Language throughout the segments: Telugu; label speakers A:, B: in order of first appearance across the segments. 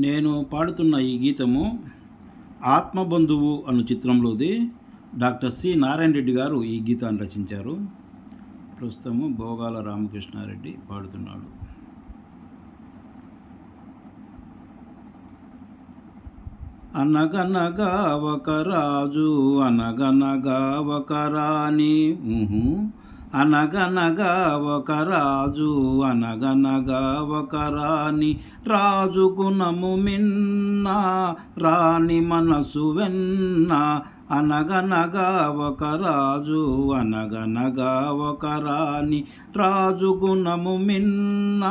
A: నేను పాడుతున్న ఈ గీతము ఆత్మబంధువు అను చిత్రంలోది. డాక్టర్ సి నారాయణ రెడ్డి గారు ఈ గీతాన్ని రచించారు. ప్రస్తుతము భోగాల రామకృష్ణారెడ్డి పాడుతున్నాడు. అనగనగా ఒక రాజు అనగనగా ఒక రాణి అనగనగా ఒక రాజు అనగనగా ఒక రాణి. రాజు గుణము మిన్న రాణి మనసు వెన్న అనగనగా ఒక రాజు అనగనగా ఒక రాణి రాజు గుణము మిన్న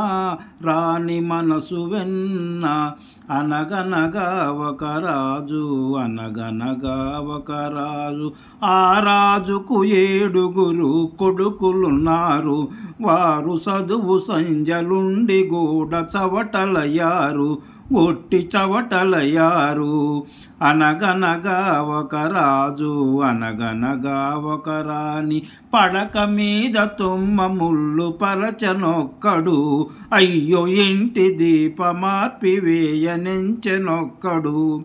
A: రాణి మనసు వెన్న. అనగనగా ఒక రాజు అనగనగా ఒక రాజు ఆ రాజుకు ఏడుగురు కొడుకులున్నారు. వారు చదువు సంజలుండి గూడ చవటలయ్యారు. ఒట్టి చవటలయారు అనగనగా ఒక రాజు అనగనగా ఒక రాణి. పడక మీద తుమ్మ ముళ్ళు పరచనొక్కడు. అయ్యో ఇంటి దీపమార్పి వేయనెంచెనొక్కడు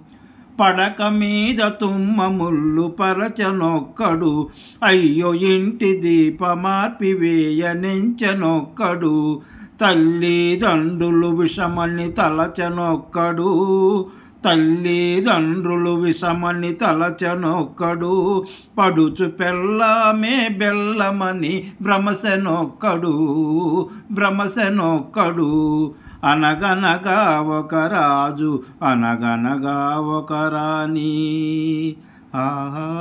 A: పడక మీద తుమ్మ ముళ్ళు పరచనొక్కడు. అయ్యో ఇంటి దీపమార్పి వేయనెంచెనొక్కడు తల్లిదండ్రులు విషమని తలచనొక్కడు. తల్లిదండ్రులు విషమని తలచనొక్కడు. పడుచు పెళ్ళమే బెల్లమని భ్రమశనొక్కడు. భ్రమశనొక్కడు. అనగనగా ఒక రాజు అనగనగా ఒక రాణి. ఆహా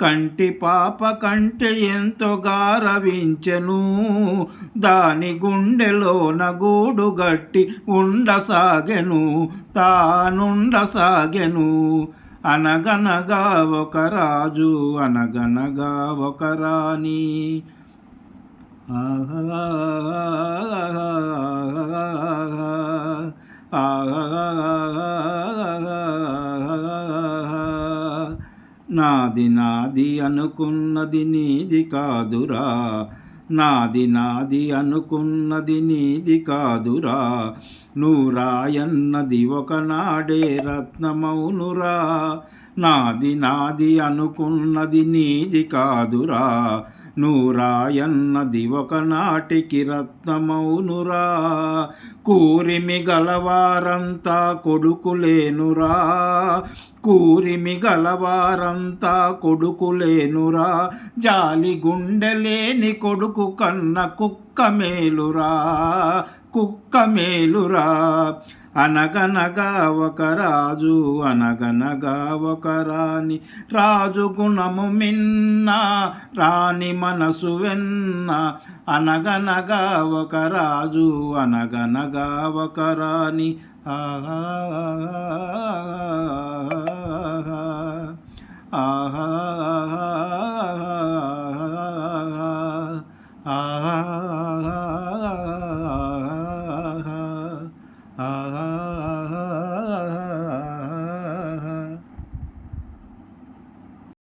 A: కంటి పాప కంటే ఎంతో గారవించెను. దాని గుండెలోన గూడు గట్టి ఉండసాగెను తానుండసాగెను. అనగనగా ఒక రాజు అనగనగా ఒక రాణి. నాది నాది అనుకున్నది నీది కాదురా. నాది నాది అనుకున్నది నీది కాదురా. నూరాయన్నది ఒకనాడే రత్నమౌనురా. నాది నాది అనుకున్నది నీది కాదురా. నూరాయన్నది ఒకనాటికి రత్నమౌనురా. కూరిమి గలవారంతా కొడుకులేనురా. కూరిమి గలవారంతా కొడుకులేనురా. జాలి గుండెలేని కొడుకు కన్న కుక్క మేలురా. కుక్క మేలురా. అనగనగా ఒక రాజు అనగనగా ఒక రాణి. రాజు గుణము మిన్న రాణి మనసు వెన్న. అనగనగా ఒక రాజు అనగనగా ఒక రాణి. ఆహా ఆహా ఆహా. ఆహా